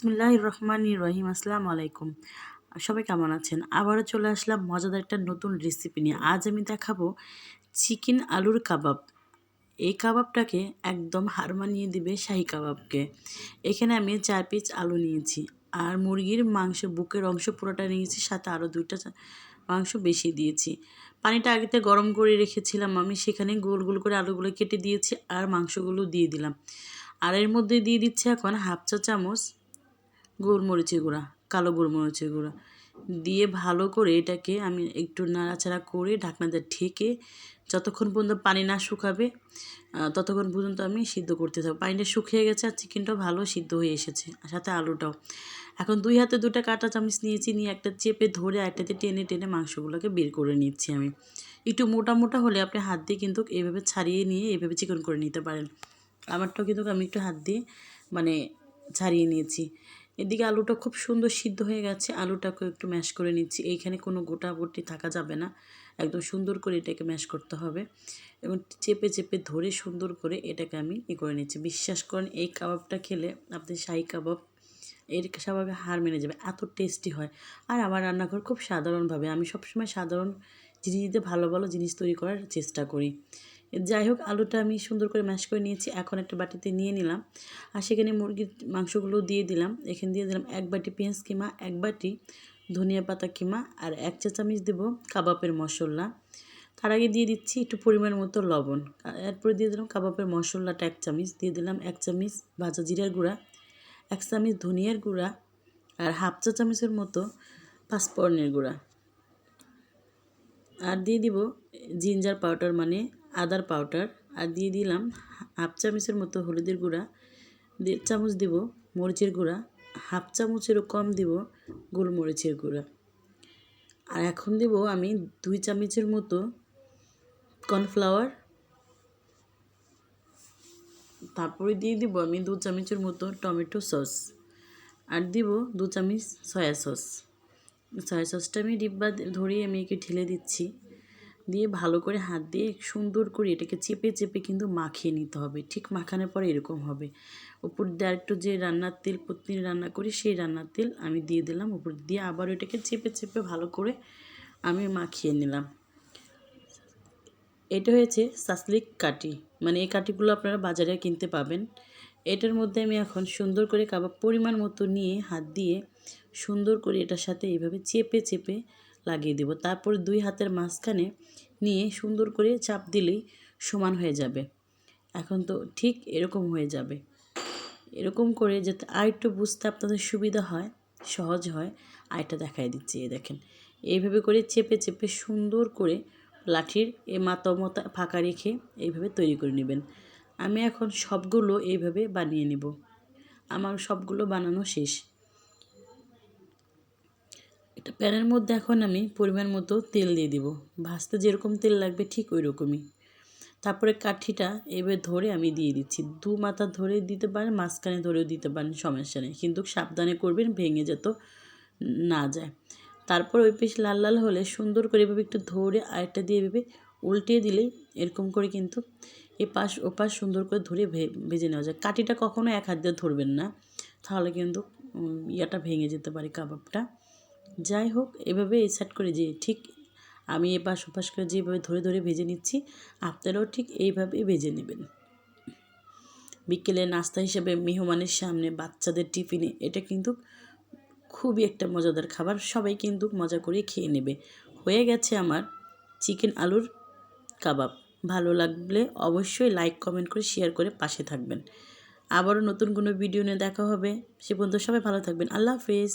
বিসমুল্লাহ রহমান রহিম, আসসালামু আলাইকুম। সবাই কেমন আছেন? আবারও চলে আসলাম মজাদার একটা নতুন রেসিপি নিয়ে। আজ আমি দেখাবো চিকেন আলুর কাবাব। এই কাবাবটাকে একদম হার মানিয়ে দিবে শাহি কাবাবকে। এখানে আমি চার পিস আলু নিয়েছি আর মুরগির মাংস বুকের অংশ পুরোটা নিয়েছি, সাথে আরও দুইটা মাংস বেশি দিয়েছি। পানিটা আগেতে গরম করে রেখেছিলাম আমি, সেখানে গোল গোল করে আলুগুলো কেটে দিয়েছি আর মাংসগুলো দিয়ে দিলাম। আর এর মধ্যে দিয়ে দিচ্ছে এখন হাফ চা চামচ গোলমরিচের গুঁড়া, কালো গোলমরিচের গুঁড়া। দিয়ে ভালো করে এটাকে আমি একটু নাড়াচাড়া করে ঢাকনা দিয়ে ঢেকে যতক্ষণ পর্যন্ত পানি না শুকাবে ততক্ষণ পর্যন্ত আমি সিদ্ধ করতে থাকব। পানিটা শুকিয়ে গেছে আর চিকেনটাও ভালো সিদ্ধ হয়ে এসেছে, আর সাথে আলুটাও। এখন দুই হাতে দুটা কাটা চামচ নিয়েছি, নিয়ে একটা চেপে ধরে একটাতে টেনে টেনে মাংসগুলোকে বের করে নিচ্ছি আমি। একটু মোটা মোটা হলে আপনি হাত দিয়ে কিন্তু এভাবে ছাড়িয়ে নিয়ে এভাবে চিকন করে নিতে পারেন। আমারটাও কিন্তু আমি একটু হাত দিয়ে মানে ছাড়িয়ে নিয়েছি। এদিকে আলুটা খুব সুন্দর সিদ্ধ হয়ে গেছে। আলুটাকে একটু ম্যাশ করে নিচ্ছি। এইখানে কোনো গোটা বটি থাকা যাবে না। একদম সুন্দর করে এটাকে ম্যাশ করতে হবে। এবং চেপে চেপে ধরে সুন্দর করে এটাকে আমি ই করে নিচ্ছি। বিশ্বাস করেন, এই কাবাবটা খেলে আপনি শাহি কাবাব এর স্বাভাবিক হার মেনে যাবে। এত টেস্টি হয়। আর আমার রান্নাঘর খুব সাধারণভাবে আমি সবসময় সাধারণ জিনিস দিতে ভালো ভালো জিনিস তৈরি করার চেষ্টা করি। যাই হোক, আলুটা আমি সুন্দর করে ম্যাশ করে নিয়েছি। এখন একটা বাটিতে নিয়ে নিলাম। আর সেখানে মুরগির মাংসগুলো দিয়ে দিলাম। এখানে দিয়ে দিলাম এক বাটি পেঁয়াজ কিমা, এক বাটি ধনিয়া পাতা কিমা আর এক চা চামচ দেবো কাবাবের মশলা। তার আগে দিয়ে দিচ্ছি একটু পরিমাণ মতো লবণ। এরপরে দিয়ে দিলাম কাবাবের মশলাটা এক চামচ। দিয়ে দিলাম এক চামচ ভাজা জিরার গুঁড়া, এক চামচ ধনিয়ার গুঁড়া আর হাফ চা চামচের মতো পাঁচফোড়নের গুঁড়া। আর দিয়ে দিব জিঞ্জার পাউডার মানে আদার পাউডার আর দিয়ে দিলাম হাফ চামচের মতো হলুদের গুঁড়া, দেড় চামচ দিব মরিচের গুঁড়া, হাফ চামচেরও কম দিব গোলমরিচের গুঁড়া। আর এখন দেব আমি দুই চামচের মতো কর্নফ্লাওয়ার। তারপরে দিয়ে দিব আমি দু চামচের মতো টমেটো সস। আর দিব দু চামচ সয়া সস। সয়া সসটা আমি ডিব্বা ধরিয়ে আমি একে ঢেলে দিচ্ছি। দিয়ে ভালো করে হাত দিয়ে সুন্দর করে এটাকে চেপে চেপে কিন্তু মাখিয়ে নিতে হবে। ঠিক মাখানোর পরে এরকম হবে। উপর দিয়ে আরেকটু যে রান্নার তেল প্রতিদিন রান্না করি, সেই রান্নার তেল আমি দিয়ে দিলাম। উপর দিয়ে আবার ওইটাকে চেপে চেপে ভালো করে আমি মাখিয়ে নিলাম। এটা হয়েছে সাসলিক কাটি। মানে এই কাটিগুলো আপনারা বাজারে কিনতে পাবেন। এটার মধ্যে আমি এখন সুন্দর করে কাবাব পরিমাণ মতো নিয়ে হাত দিয়ে সুন্দর করে এটার সাথে এইভাবে চেপে চেপে লাগিয়ে দেব। তারপর দুই হাতের মাঝখানে নিয়ে সুন্দর করে চাপ দিলেই সমান হয়ে যাবে। এখন তো ঠিক এরকম হয়ে যাবে। এরকম করে যাতে আরেকটু বুঝতে আপনাদের সুবিধা হয়, সহজ হয়, আরেকটা দেখাই দিচ্ছি, এই দেখেন। এইভাবে করে চেপে চেপে সুন্দর করে লাঠির এ মাতামতা ফাঁকা রেখে এইভাবে তৈরি করে নেবেন। আমি এখন সবগুলো এইভাবে বানিয়ে নেব। আমার সবগুলো বানানো শেষ। এটা প্যানের মধ্যে এখন আমি পরিমাণ মতো তেল দিয়ে দিব। ভাজতে যেরকম তেল লাগবে ঠিক ওই রকমই তারপরে কাঠিটা এবার ধরে আমি দিয়ে দিচ্ছি। দু মাথা ধরে দিতে পারেন, মাঝখানে ধরেও দিতে পারেন, সমস্যা নেই। কিন্তু সাবধানে করবেন, ভেঙে যেত না যায়। তারপর ওই পিস লাল লাল হলে সুন্দর করে এভাবে একটু ধরে আরেকটা দিয়ে এভাবে উল্টিয়ে দিলেই এরকম করে কিন্তু এ পাশ ও পাশ সুন্দর করে ধরে ভেজে নেওয়া যায়। কাঠিটা কখনো এক হাত দিয়ে ধরবেন না। তাহলে কিন্তু ইয়াটা ভেঙে যেতে পারে কাবাবটা। যাই হোক, এভাবে এই সেট করে যে ঠিক আমি এ এপাশ ওপাশ করে যেভাবে ধরে ধরে ভেজে নিচ্ছি, আপনারাও ঠিক এইভাবে ভেজে নেবেন। বিকেলে নাস্তা হিসেবে মেহমানের সামনে বাচ্চাদের টিফিনে এটা কিন্তু খুবই একটা মজাদার খাবার, সবাই কিন্তু মজা করে খেয়ে নেবে। হয়ে গেছে আমার চিকেন আলুর কাবাব। ভালো লাগলে অবশ্যই লাইক কমেন্ট করে শেয়ার করে পাশে থাকবেন। আবারও নতুন কোনো ভিডিও নিয়ে দেখা হবে। সে পর্যন্ত সবাই ভালো থাকবেন। আল্লাহ হাফেজ।